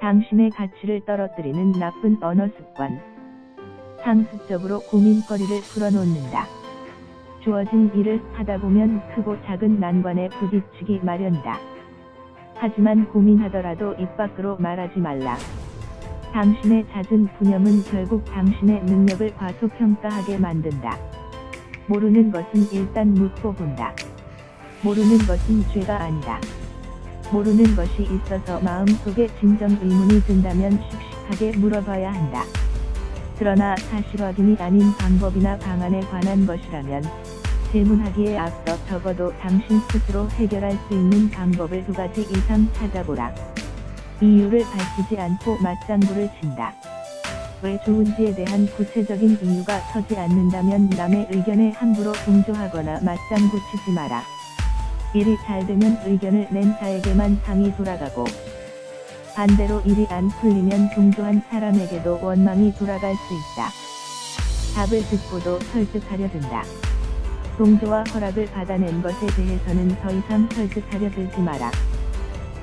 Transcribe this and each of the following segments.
당신의 가치를 떨어뜨리는 나쁜 언어 습관. 상습적으로 고민거리를 풀어놓는다. 주어진 일을 하다 보면 크고 작은 난관에 부딪히기 마련이다. 하지만 고민하더라도 입 밖으로 말하지 말라. 당신의 잦은 푸념은 결국 당신의 능력을 과소평가하게 만든다. 모르는 것은 일단 묻고 본다. 모르는 것은 죄가 아니다. 모르는 것이 있어서 마음속에 진정 의문이 든다면 씩씩하게 물어봐야 한다. 그러나 사실 확인이 아닌 방법이나 방안에 관한 것이라면 질문하기에 앞서 적어도 당신 스스로 해결할 수 있는 방법을 두 가지 이상 찾아보라. 이유를 밝히지 않고 맞장구를 친다. 왜 좋은지에 대한 구체적인 이유가 서지 않는다면 남의 의견에 함부로 동조하거나 맞장구 치지 마라. 일이 잘 되면 의견을 낸 자에게만 상이 돌아가고 반대로 일이 안 풀리면 동조한 사람에게도 원망이 돌아갈 수 있다. 답을 듣고도 설득하려 든다. 동조와 허락을 받아낸 것에 대해서는 더 이상 설득하려 들지 마라.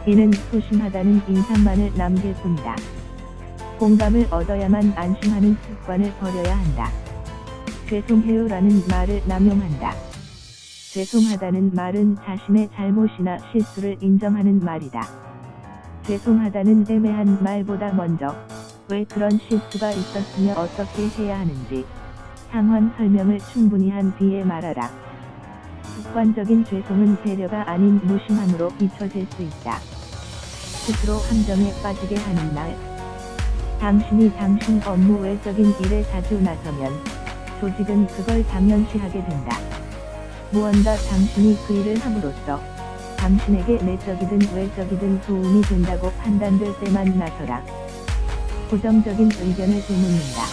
이는 소심하다는 인상만을 남길 뿐이다. 공감을 얻어야만 안심하는 습관을 버려야 한다. 죄송해요라는 말을 남용한다. 죄송하다는 말은 자신의 잘못이나 실수를 인정하는 말이다. 죄송하다는 애매한 말보다 먼저 왜 그런 실수가 있었으며 어떻게 해야 하는지 상황 설명을 충분히 한 뒤에 말하라. 습관적인 죄송은 배려가 아닌 무심함으로 비춰질 수 있다. 스스로 함정에 빠지게 하는 날. 당신이 당신 업무 외적인 일에 자주 나서면 조직은 그걸 당연시하게 된다. 무언가 당신이 그 일을 함으로써 당신에게 내적이든 외적이든 도움이 된다고 판단될 때만 나서라. 부정적인 의견을 되묻는다.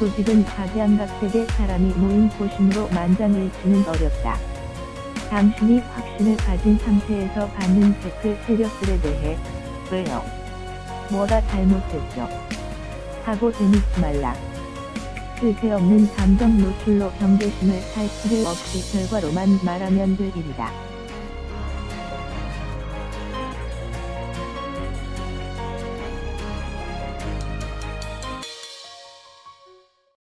조직은 각양각색의 사람이 모인 곳이므로 만장일치는 어렵다. 당신이 확신을 가진 상태에서 받는 댓글 세력들에 대해 왜요? 뭐가 잘못됐죠? 하고 대묻지 말라. 쓸데없는 감정 노출로 경계심을 살 필요 없이 결과로만 말하면 될 일이다.